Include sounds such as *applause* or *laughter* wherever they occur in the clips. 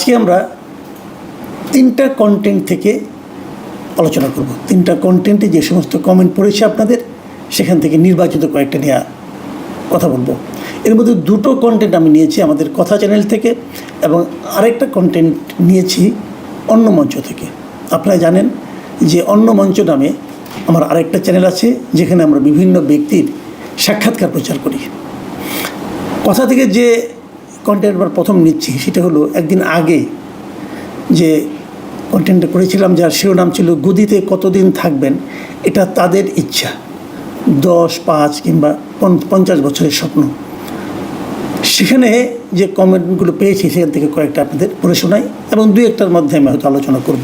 আজকে আমরা তিনটা কন্টেন্ট থেকে আলোচনা করব। তিনটা কন্টেন্টে যে সমস্ত কমেন্ট পড়েছে আপনাদের, সেখান থেকে নির্বাচিত কয়েকটা নিয়ে কথা বলব। এর মধ্যে দুটো কন্টেন্ট আমি নিয়েছি আমাদের কথা চ্যানেল থেকে এবং আরেকটা কন্টেন্ট নিয়েছি অন্য মঞ্চ থেকে। আপনারা জানেন যে অন্য মঞ্চ নামে আমার আরেকটা চ্যানেল আছে, যেখানে আমরা বিভিন্ন ব্যক্তির সাক্ষাৎকার প্রচার করি। কথা থেকে যে কন্টেন্ট আমরা প্রথম নিচ্ছি, সেটা হলো একদিন আগে যে কন্টেন্টটা করেছিলাম, যার শিরোনাম ছিল গদিতে কতদিন থাকবেন, এটা তাদের ইচ্ছা। দশ, পাঁচ কিংবা পঞ্চাশ বছরের স্বপ্ন। সেখানে যে কমেন্টগুলো পেয়েছি, সেখান থেকে কয়েকটা আপনাদের পড়ে শোনাই, এবং দুই একটার মধ্যে আমি হয়তো আলোচনা করব।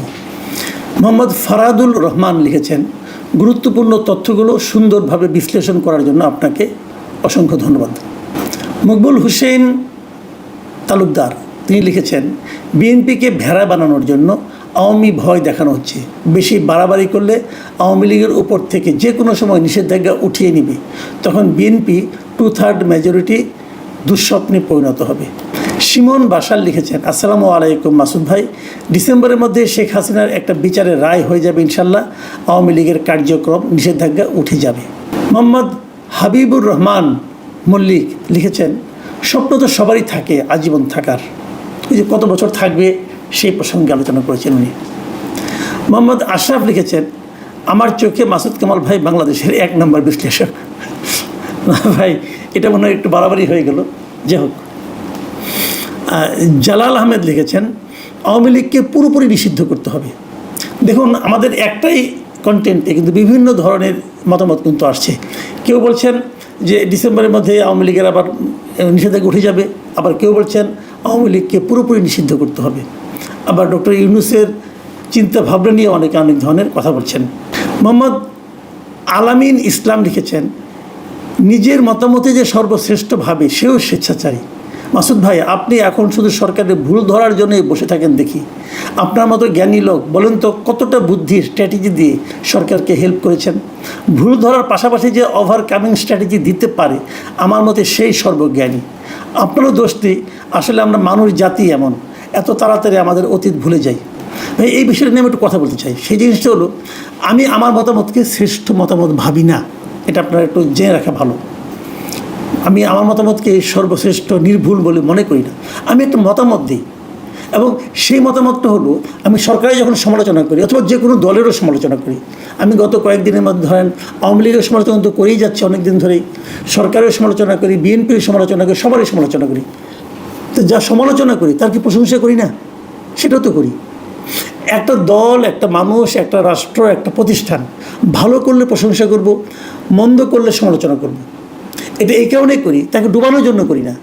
মোহাম্মদ ফারাদুল রহমান লিখেছেন, গুরুত্বপূর্ণ তথ্যগুলো সুন্দরভাবে বিশ্লেষণ করার জন্য আপনাকে অসংখ্য ধন্যবাদ। মকবুল হুসেন তালুকদার। তিনি লিখেছেন, বিএনপিকে ভেড়া বানানোর জন্য আওয়ামী ভয় দেখানো হচ্ছে। বেশি বাড়াবাড়ি করলে আওয়ামী লীগের উপর থেকে যে কোনো সময় নিষেধাজ্ঞা উঠিয়ে নিবে। তখন বিএনপি টু থার্ড মেজরিটি দুঃস্বপ্নে পরিণত হবে। সিমন বাসার লিখেছেন, আসসালামু আলাইকুম মাসুদ ভাই। ডিসেম্বরের মধ্যে শেখ হাসিনার একটা বিচারের রায় হয়ে যাবে ইনশাল্লাহ। আওয়ামী লীগের কার্যক্রম নিষেধাজ্ঞা উঠে যাবে। মোহাম্মদ হাবিবুর রহমান মল্লিক লিখেছেন স্বপ্ন তো সবারই থাকে, আজীবন থাকার। ওই যে কত বছর থাকবে সেই প্রসঙ্গে আলোচনা করেছেন উনি। মোহাম্মদ আশরাফ লিখেছেন, আমার চোখে মাসুদ কামাল ভাই বাংলাদেশের এক নম্বর বিশ্লেষক। না *laughs* ভাই, এটা মনে হয় একটু বাড়াবাড়ি হয়ে গেল। যাই হোক। জালাল আহমেদ লিখেছেন, আওয়ামী লীগকে পুরোপুরি নিষিদ্ধ করতে হবে। দেখুন, আমাদের একটাই কন্টেন্টে কিন্তু বিভিন্ন ধরনের মতামত কিন্তু আসছে। কেউ বলছেন যে ডিসেম্বরের মধ্যে আওয়ামী লীগের আবার নিষেধাজ্ঞা উঠে যাবে। আবার কেউ বলছেন আওয়ামী লীগকে পুরোপুরি নিষিদ্ধ করতে হবে। আবার ডক্টর ইউনুসের চিন্তা ভাবনা নিয়ে অনেকে অনেক ধরনের কথা বলছেন। মোহাম্মদ আলামিন ইসলাম লিখেছেন, নিজের মতামতে যে সর্বশ্রেষ্ঠ ভাবে সেও স্বেচ্ছাচারী। মাসুদ ভাই, আপনি এখন শুধু সরকারের ভুল ধরার জন্যই বসে থাকেন দেখি। আপনার মতো জ্ঞানী লোক, বলেন তো কতটা বুদ্ধি স্ট্র্যাটেজি দিয়ে সরকারকে হেল্প করেছেন? ভুল ধরার পাশাপাশি যে ওভারকামিং স্ট্র্যাটেজি দিতে পারে, আমার মতে সেই সর্বজ্ঞানী। আপনারও দোষটি আসলে আমরা মানুষ, জাতি এমন। এত তাড়াতাড়ি আমাদের অতীত ভুলে যাই ভাই, এই বিষয়টা নিয়ে আমি একটু কথা বলতে চাই। সেই জিনিসটা হলো, আমি আমার মতামতকে শ্রেষ্ঠ মতামত ভাবি না। এটা আপনারা একটু জেনে রাখা ভালো। আমি আমার মতামতকে সর্বশ্রেষ্ঠ নির্ভুল বলে মনে করি না। আমি একটা মতামত দিই এবং সেই মতামতটা হলো, আমি সরকারের যখন সমালোচনা করি অথবা যে কোনো দলেরও সমালোচনা করি, আমি গত কয়েকদিনের মধ্যে ধরেন আওয়ামী লীগের সমালোচনা তো করেই যাচ্ছে অনেক দিন ধরেই সরকারের সমালোচনা করি বিএনপির সমালোচনা করি, সবারই সমালোচনা করি। তো যা সমালোচনা করি, তার কি প্রশংসা করি না? সেটাও তো করি। একটা দল, একটা মানুষ, একটা রাষ্ট্র, একটা প্রতিষ্ঠান, ভালো করলে প্রশংসা করব, মন্দ করলে সমালোচনা করব। এটা এই কারণে করি, তাকে ডুবানোর জন্য করি না।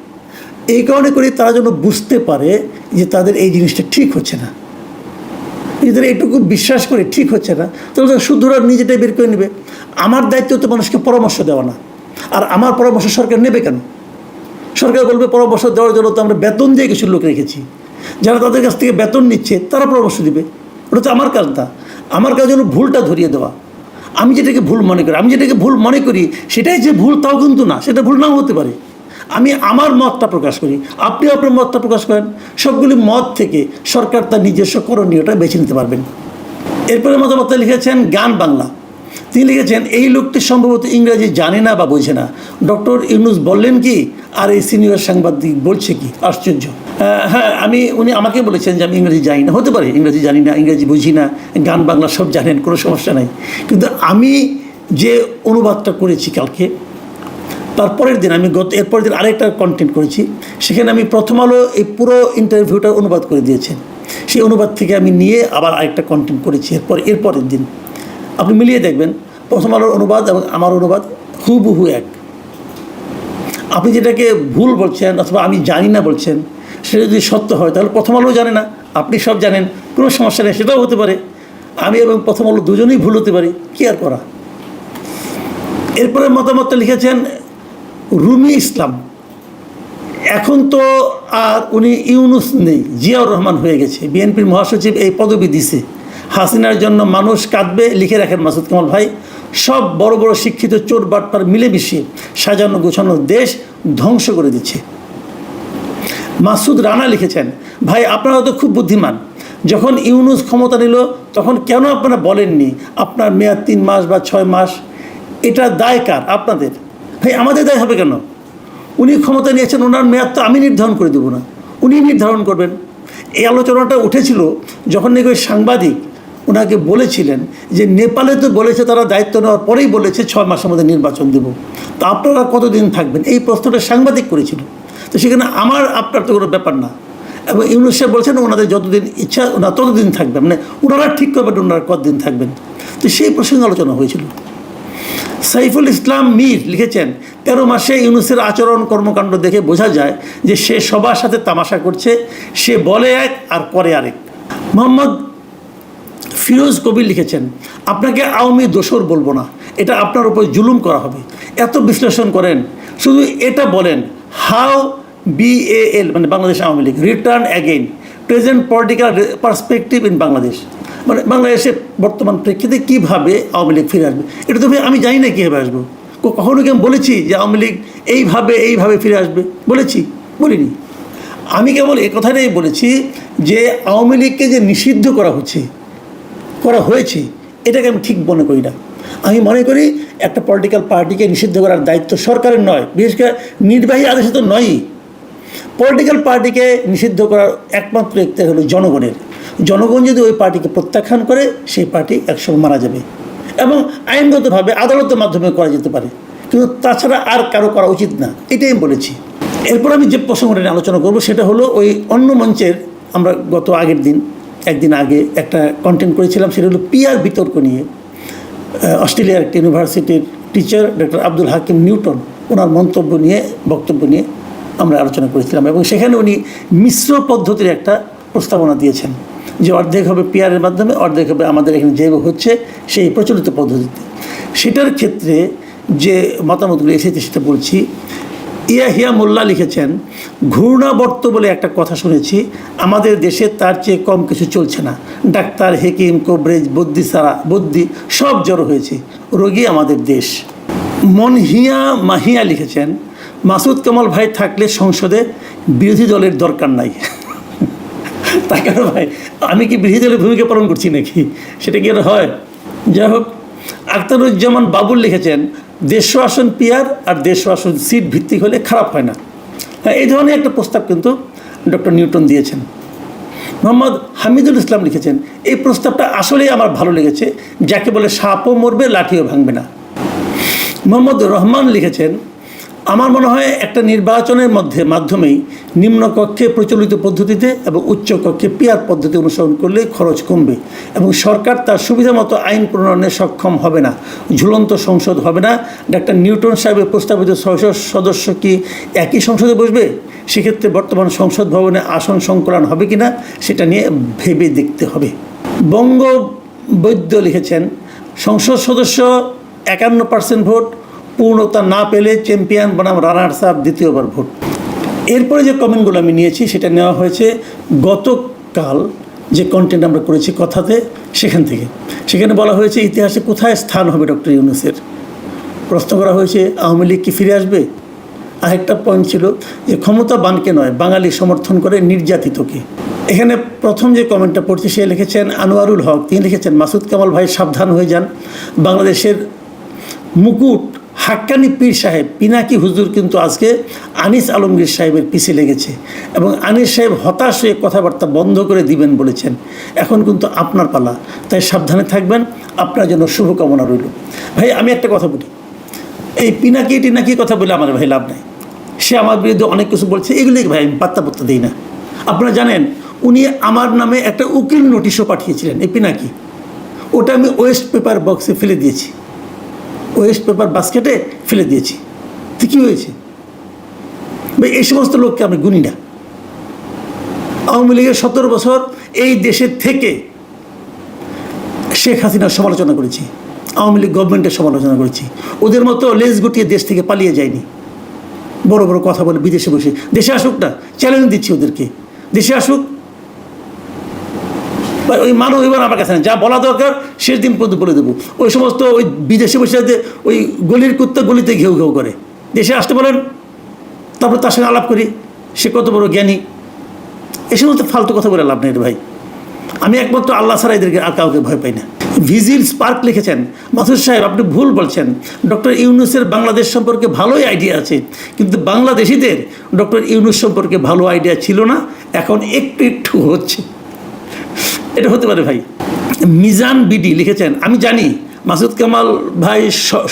এই কারণে করি তারা যেন বুঝতে পারে যে তাদের এই জিনিসটা ঠিক হচ্ছে না। তারা এটুকু বিশ্বাস করে ঠিক হচ্ছে না, তাহলে তারা শুদ্ধরা নিজেটাই বের করে নেবে। আমার দায়িত্ব তো মানুষকে পরামর্শ দেওয়া না। আর আমার পরামর্শ সরকার নেবে কেন? সরকার বলবে পরামর্শ দেওয়ার জন্য তো আমরা বেতন দিয়ে কিছু লোক রেখেছি। যারা তাদের কাছ থেকে বেতন নিচ্ছে, তারা পরামর্শ দিবে। ওটা তো আমার কাজ না। আমার কাজ হলো ভুলটা ধরিয়ে দেওয়া। আমি যেটাকে ভুল মনে করি, আমি যেটাকে ভুল মনে করি, সেটাই যে ভুল তাও কিন্তু না, সেটা ভুল নাও হতে পারে। আমি আমার মতটা প্রকাশ করি, আপনি আপনার মতটা প্রকাশ করেন, সবগুলি মত থেকে সরকার তার নিজস্ব করণীয়টা বেছে নিতে পারবেন। এরপরে মতামত লিখেছেন গান বাংলা। তিনি লিখেছেন, এই লোকটি সম্ভবত ইংরেজি জানে না বা বোঝে না। ডক্টর ইউনুস বললেন কি, আর এই সিনিয়র সাংবাদিক বলছে কি? আশ্চর্য। হ্যাঁ আমি, উনি আমাকে বলেছেন যে আমি ইংরেজি জানি না। হতে পারে, ইংরেজি জানি না, ইংরেজি বুঝি না, গান, বাংলা সব জানেন, কোনো সমস্যা নাই। কিন্তু আমি যে অনুবাদটা করেছি কালকে তারপরের দিন আমি গত, এরপরের দিন আরেকটা কন্টেন্ট করেছি, সেখানে আমি প্রথম আলো এই পুরো ইন্টারভিউটা অনুবাদ করে দিয়েছেন। সেই অনুবাদ থেকে আমি নিয়ে আবার আরেকটা কন্টেন্ট করেছি, এরপর, এরপরের দিন। আপনি মিলিয়ে দেখবেন। প্রথম আলোর অনুবাদ এবং আমার অনুবাদ হুবহু এক। আপনি যেটাকে ভুল বলছেন অথবা আমি জানি না বলছেন, সেটা যদি সত্য হয়, তাহলে প্রথম আলো জানে না। আপনি সব জানেন, কোনো সমস্যা নেই, সেটাও হতে পারে। আমি এবং প্রথম আলো দুজনেই ভুল হতে পারি, কী আর করা? এরপরে মতামতটা লিখেছেন রুমি ইসলাম। এখন তো আর উনি ইউনুস নেই, জিয়াউর রহমান হয়ে গেছে। বিএনপির মহাসচিব এই পদবি দিছে। হাসিনার জন্য মানুষ কাঁদবে, লিখে রাখেন মাসুদ কামাল ভাই। সব বড় বড় শিক্ষিত চোর বাটপার মিলেমিশে সাজানো গোছানো দেশ ধ্বংস করে দিচ্ছে। মাসুদ রানা লিখেছেন, ভাই আপনারা তো খুব বুদ্ধিমান। যখন ইউনুস ক্ষমতা নিল, তখন কেন আপনারা বলেননি আপনার মেয়াদ তিন মাস বা ছয় মাস? এটা দায় কার? আপনাদের? ভাই, আমাদের দায় হবে কেন? উনি ক্ষমতা নিয়েছেন, ওনার মেয়াদ তো আমি নির্ধারণ করে দেবো না। উনি নির্ধারণ করবেন। এই আলোচনাটা উঠেছিল যখন নাকি ওই সাংবাদিক ওনাকে বলেছিলেন যে নেপালে তো বলেছে তারা দায়িত্ব নেওয়ার পরেই বলেছে ছয় মাসের মধ্যে নির্বাচন দেব। তা আপনারা কতদিন থাকবেন? এই প্রশ্নটা সাংবাদিক করেছিল। তো সেখানে আমার আপনার তো কোনো ব্যাপার না। এবং ইউনুস সাহেব বলছেন ওনাদের যতদিন ইচ্ছা, ওনারা ততদিন থাকবেন। মানে ওনারা ঠিক করবেন ওনারা কতদিন থাকবেন। তো সেই প্রসঙ্গে আলোচনা হয়েছিল। সাইফুল ইসলাম মীর লিখেছেন, তেরো মাসে ইউনুসের আচরণ কর্মকাণ্ড দেখে বোঝা যায় যে সে সবার সাথে তামাশা করছে, সে বলে এক আর করে আরেক। মোহাম্মদ ফিরোজ কবির লিখেছেন, আপনাকে আওয়ামী দোসর বলব না, এটা আপনার উপর জুলুম করা হবে। এত বিশ্লেষণ করেন, শুধু এটা বলেন হাউ বিএএল মানে Bangladesh Awami League, return again present political perspective in Bangladesh. মানে বাংলাদেশে বর্তমান প্রেক্ষিতে কীভাবে আওয়ামী লীগ ফিরে আসবে, এটা তো আমি জানি না কীভাবে আসব। কখনো কি আমি বলেছি যে আওয়ামী লীগ এইভাবে এইভাবে ফিরে আসবে? বলেছি, বলিনি। আমি কেবল এ কথাটাই বলেছি যে আওয়ামী লীগকে যে নিষিদ্ধ করা হচ্ছে করা হয়েছে, এটাকে আমি ঠিক মনে করি না। আমি মনে করি একটা পলিটিক্যাল পার্টিকে নিষিদ্ধ করার দায়িত্ব সরকারের নয়, বিশেষ করে নির্বাহী আদেশে তো নয়ই। পলিটিক্যাল পার্টিকে নিষিদ্ধ করার একমাত্র ইখতিয়ার হলো জনগণের। জনগণ যদি ওই পার্টিকে প্রত্যাখ্যান করে, সেই পার্টি একসময় মারা যাবে। এবং আইনগতভাবে আদালতের মাধ্যমে করা যেতে পারে। কিন্তু তাছাড়া আর কারও করা উচিত না, এটাই আমি বলেছি। এরপর আমি যে প্রসঙ্গটা নিয়ে আলোচনা করব, সেটা হলো ওই অন্য মঞ্চের, আমরা গত আগের দিন একদিন আগে একটা কন্টেন্ট করেছিলাম, সেটা হলো পিয়ার বিতর্ক নিয়ে। অস্ট্রেলিয়ার একটি ইউনিভার্সিটির teacher doctor Abdul Hakim Newton, ওনার মন্তব্য নিয়ে, বক্তব্য নিয়ে আমরা আলোচনা করেছিলাম এবং সেখানে উনি মিশ্র পদ্ধতির একটা প্রস্তাবনা দিয়েছেন যে অর্ধেক হবে পিয়ারের মাধ্যমে, অর্ধেক হবে আমাদের এখানে যেভাবে হচ্ছে সেই প্রচলিত পদ্ধতিতে। সেটার ক্ষেত্রে যে মতামতগুলো এসেছে সেটা বলছি। ইয়াহিয়া মোল্লা লিখেছেন, ঘূর্ণাবর্ত বলে একটা কথা শুনেছি, আমাদের দেশে তার চেয়ে কম কিছু চলছে না। ডাক্তার, হেকিম, কোবরেজ বদ্যি সারা বদ্যি সব জড়ো হয়েছে। রোগী আমাদের দেশ। মনহিয়া মাহিয়া লিখেছেন, মাসুদ কামাল ভাই থাকলে সংসদে বিরোধী দলের দরকার নাই। *laughs* তা কেন ভাই? আমি কি বিরোধী দলের ভূমিকা পালন করছি নাকি? সেটা কি হয়? যাই হোক আখতারুজ্জামান বাবুল লিখেছেন দেড়শো আসন পিয়ার আর দেড়শো আসন সিট ভিত্তিক হলে খারাপ হয় না। হ্যাঁ এই ধরনের একটা প্রস্তাব কিন্তু ডক্টর নিউটন দিয়েছেন। মোহাম্মদ হামিদুল ইসলাম লিখেছেন, এই প্রস্তাবটা আসলেই আমার ভালো লেগেছে, যাকে বলে সাপও মরবে, লাঠিও ভাঙবে না। মোহাম্মদ রহমান লিখেছেন আমার মনে হয় একটা নির্বাচনের মধ্যে, মাধ্যমেই নিম্নকক্ষে প্রচলিত পদ্ধতিতে এবং উচ্চকক্ষে পিয়ার পদ্ধতি অনুসরণ করলে খরচ কমবে এবং সরকার তার সুবিধা মতো আইন প্রণয়নে সক্ষম হবে না, ঝুলন্ত সংসদ হবে না। ডাক্তার নিউটন সাহেবের প্রস্তাবিত ছয়শো সদস্য কি একই সংসদে বসবে? সেক্ষেত্রে বর্তমান সংসদ ভবনে আসন সংকলন হবে কি না সেটা নিয়ে ভেবে দেখতে হবে। বঙ্গ বৈদ্য লিখেছেন, সংসদ সদস্য একান্ন পার্সেন্ট ভোট পূর্ণতা না পেলে চ্যাম্পিয়ন বনাম রানার্স আপ দ্বিতীয়বার ভোট। এরপরে যে কমেন্টগুলো আমি নিয়েছি, সেটা নেওয়া হয়েছে গতকাল যে কন্টেন্ট আমরা করেছি কথাতে, সেখান থেকে। সেখানে বলা হয়েছে, ইতিহাসে কোথায় স্থান হবে ডক্টর ইউনুসের? প্রশ্ন করা হয়েছে, আওয়ামী লীগ কি ফিরে আসবে? আরেকটা পয়েন্ট ছিল যে ক্ষমতা বানকে নয়, বাঙালি সমর্থন করে নির্যাতিতকে। এখানে প্রথম যে কমেন্টটা পড়ছি, সে লিখেছেন, আনোয়ারুল হক। তিনি লিখেছেন, মাসুদ কামাল ভাই সাবধান হয়ে যান। বাংলাদেশের মুকুট হাক্কানি পীর সাহেব, পিনাকি হুজুর কিন্তু আজকে আনিস আলমগীর সাহেবের পিছে লেগেছে এবং আনিস সাহেব হতাশ হয়ে কথাবার্তা বন্ধ করে দিবেন বলেছেন। এখন কিন্তু আপনার পালা। তাই সাবধানে থাকবেন, আপনার জন্য শুভকামনা রইল। ভাই, আমি একটা কথা বলি। এই পিনাকি, টিনাকি কথা বলে আমার ভাই লাভ নাই। সে আমার বিরুদ্ধে অনেক কিছু বলছে। এগুলি ভাই আমি পাত্তা পাত্তা দিই না। আপনারা জানেন, উনি আমার নামে একটা উকিল নোটিশও পাঠিয়েছিলেন, এই পিনাকি। ওটা আমি ওয়েস্ট পেপার বক্সে ফেলে দিয়েছি। ওয়েস্ট পেপার বাস্কেটে ফেলে দিয়েছি। তো কী হয়েছে? ভাই, এই সমস্ত লোককে আমি গুনি না। আওয়ামী লীগের সতেরো বছর এই দেশের থেকে শেখ হাসিনার সমালোচনা করেছি, আওয়ামী লীগ গভর্নমেন্টের সমালোচনা করেছি। ওদের মতো লেজ গুটিয়ে দেশ থেকে পালিয়ে যায়নি। বড় বড় কথা বলে বিদেশে বসে। দেশে আসুক না চ্যালেঞ্জ দিচ্ছি ওদেরকে। দেশে আসুক ওই মানব এবার আমার কাছে না। যা বলা দরকার, শেষ দিন পর্যন্ত বলে দেবো। ওই সমস্ত ওই বিদেশে বসে ওই গলির কুত্তা গলিতে ঘেউ ঘেউ করে। দেশে আসতে বলেন, তারপর তার সঙ্গে আলাপ করি। সে কত বড় জ্ঞানী। এ সমস্ত ফালতু কথা বলে লাভ নেই ভাই। আমি একমাত্র আল্লাহ ছাড়া এদেরকে আর কাউকে ভয় পাই না। ভিজিল স্পার্ক লিখেছেন, মাথুর সাহেব, আপনি ভুল বলছেন। ডক্টর ইউনুসের বাংলাদেশ সম্পর্কে ভালোই আইডিয়া আছে, কিন্তু বাংলাদেশিদের ডক্টর ইউনুস সম্পর্কে ভালো আইডিয়া ছিল না, এখন একটু একটু হচ্ছে। এটা হতে পারে ভাই। মিজান বিডি লিখেছেন, আমি জানি মাসুদ কামাল ভাই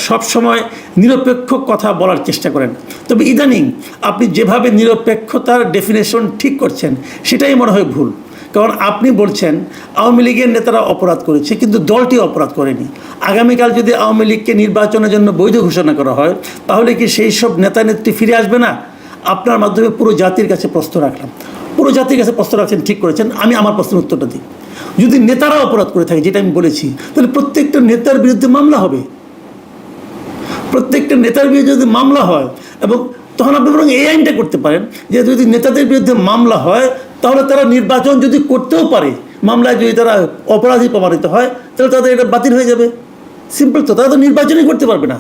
সব সময় নিরপেক্ষ কথা বলার চেষ্টা করেন। তবে ইদানিং আপনি যেভাবে নিরপেক্ষতার ডেফিনেশন ঠিক করছেন, সেটাই মনে হয় ভুল। কারণ আপনি বলছেন, আওয়ামী লীগের নেতারা অপরাধ করেছে, কিন্তু দলটি অপরাধ করেনি। আগামীকাল যদি আওয়ামী লীগকে নির্বাচনের জন্য বৈধ ঘোষণা করা হয়, তাহলে কি সেই সব নেতা নেত্রী ফিরে আসবে না? আপনার মাধ্যমে পুরো জাতির কাছে প্রশ্ন রাখলাম। পুরো জাতির কাছে প্রশ্ন রাখছেন, ঠিক করেছেন, আমি আমার প্রশ্নের উত্তরটা দিই। যদি নেতারা অপরাধ করে থাকে, যেটা আমি বলেছি, তাহলে প্রত্যেকটা নেতার বিরুদ্ধে মামলা হবে। প্রত্যেকটা নেতার বিরুদ্ধে যদি মামলা হয়, এবং তখন আপনি বরং এই আইনটা করতে পারেন যে যদি নেতাদের বিরুদ্ধে মামলা হয়, তাহলে তারা নির্বাচন যদি করতেও পারে, মামলায় যদি তারা অপরাধী প্রমাণিত হয়, তাহলে তাদের এটা বাতিল হয়ে যাবে। সিম্পল তো, তারা তো নির্বাচনই করতে পারবে না।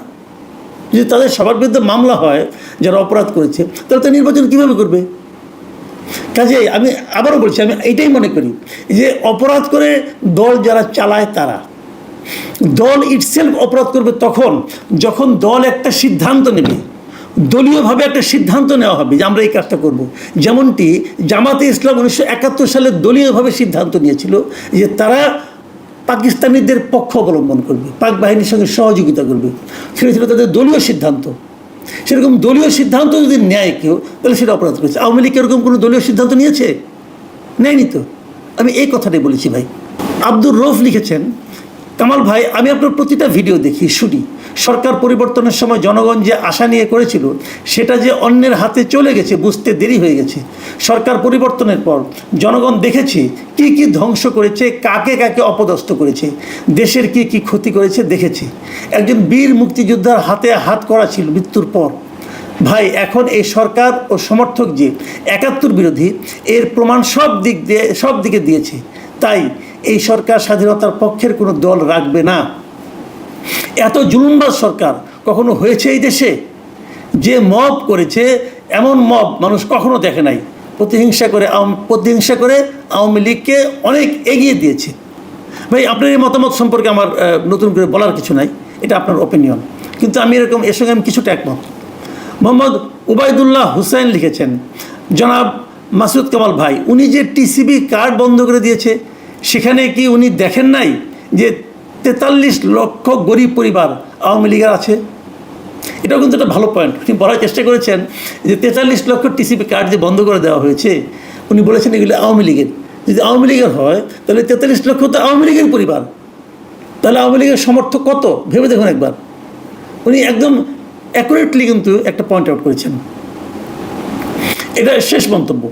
যদি তাদের সবার বিরুদ্ধে মামলা হয়, যারা অপরাধ করেছে, তাহলে তো নির্বাচন কীভাবে করবে? কাজে আমি আবারও বলছি, আমি এইটাই মনে করি যে অপরাধ করে দল যারা চালায় তারা। দল ইটসেলফ অপরাধ করবে তখন, যখন দল একটা সিদ্ধান্ত নেবে, দলীয়ভাবে একটা সিদ্ধান্ত নেওয়া হবে যে আমরা এই কাজটা করব। যেমনটি জামাতে ইসলাম উনিশশো একাত্তর সালে দলীয়ভাবে সিদ্ধান্ত নিয়েছিল যে তারা পাকিস্তানিদের পক্ষ অবলম্বন করবে, পাক বাহিনীর সঙ্গে সহযোগিতা করবে। সেটা ছিল তাদের দলীয় সিদ্ধান্ত। সেরকম দলীয় সিদ্ধান্ত যদি নেয় কেউ, তাহলে সেটা অপরাধ করেছে। আওয়ামী লীগ এরকম কোনো দলীয় সিদ্ধান্ত নিয়েছে? নেয়নি তো। আমি এই কথাটাই বলেছি ভাই। আব্দুর রফ লিখেছেন কামাল ভাই, আমি আপনার প্রতিটা ভিডিও দেখি, শুনি। সরকার পরিবর্তনের সময় জনগণ যে আশা নিয়ে করেছিল, সেটা যে অন্যের হাতে চলে গেছে, বুঝতে দেরি হয়ে গেছে। সরকার পরিবর্তনের পর জনগণ দেখেছে কি কি ধ্বংস করেছে, কাকে কাকে অপদস্থ করেছে, দেশের কি কি ক্ষতি করেছে দেখেছে। একজন বীর মুক্তিযোদ্ধার হাতে হাত করা ছিল মৃত্যুর পর। ভাই, এখন এই সরকার ও সমর্থক যে একাত্তর বিরোধী, এর প্রমাণ সব দিক দিয়ে, সব দিকে দিয়েছে। তাই এই সরকার স্বাধীনতার পক্ষের কোনো দল রাখবে না। এত জুলুমবাজ সরকার কখনো হয়েছে এই দেশে? যে মব করেছে, এমন মব মানুষ কখনো দেখে নাই। প্রতিহিংসা করে প্রতিহিংসা করে আওয়ামী লীগকে অনেক এগিয়ে দিয়েছে। ভাই, আপনার এই মতামত সম্পর্কে আমার নতুন করে বলার কিছু নাই। এটা আপনার ওপিনিয়ন কিন্তু আমি এরকম, এর সঙ্গে আমি কিছুটা একমত। মোহাম্মদ উবায়দুল্লাহ হুসাইন লিখেছেন, জনাব মাসুদ কামাল ভাই, উনি যে টিসিবি কার্ড বন্ধ করে দিয়েছে সেখানে কি উনি দেখেন নাই যে তেতাল্লিশ লক্ষ গরিব পরিবার আওয়ামী লীগের আছে? এটাও কিন্তু একটা ভালো পয়েন্ট উনি বলার চেষ্টা করেছেন যে তেতাল্লিশ লক্ষ টিসিপি কার্ড যে বন্ধ করে দেওয়া হয়েছে, উনি বলেছেন এগুলো আওয়ামী লীগের। যদি আওয়ামী লীগের হয়, তাহলে তেতাল্লিশ লক্ষ তো আওয়ামী লীগের পরিবার। তাহলে আওয়ামী লীগের সমর্থক কত? ভেবে দেখুন একবার। উনি একদম অ্যাকুরেটলি কিন্তু একটা পয়েন্ট আউট করেছেন। এটা শেষ মন্তব্য।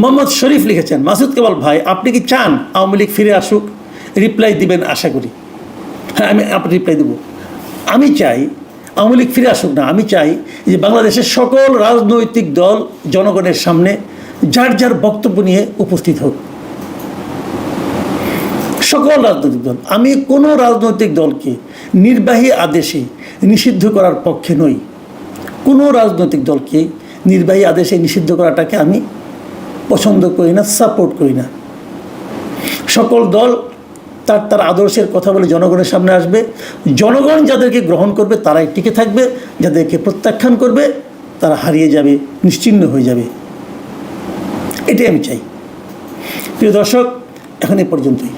মোহাম্মদ শরীফ লিখেছেন, মাসুদ কেবল ভাই, আপনি কি চান আওয়ামী লীগ ফিরে আসুক? রিপ্লাই দিবেন, আশা করি। হ্যাঁ আমি, আপনি রিপ্লাই দেবো। আমি চাই আওয়ামী লীগ ফিরে আসুক না, আমি চাই যে বাংলাদেশের সকল রাজনৈতিক দল জনগণের সামনে যার যার বক্তব্য নিয়ে উপস্থিত হোক। সকল রাজনৈতিক দল, আমি কোনো রাজনৈতিক দলকে নির্বাহী আদেশে নিষিদ্ধ করার পক্ষে নই। কোনো রাজনৈতিক দলকে নির্বাহী আদেশে নিষিদ্ধ করাটাকে আমি পছন্দ করি না সাপোর্ট করি না। সকল দল তার তার আদর্শের কথা বলে জনগণের সামনে আসবে। জনগণ যাদেরকে গ্রহণ করবে তারাই টিকে থাকবে, যাদেরকে প্রত্যাখ্যান করবে তারা হারিয়ে যাবে, নিশ্চিন্ন হয়ে যাবে। এটাই আমি চাই। প্রিয় দর্শক, এখন এ পর্যন্তই।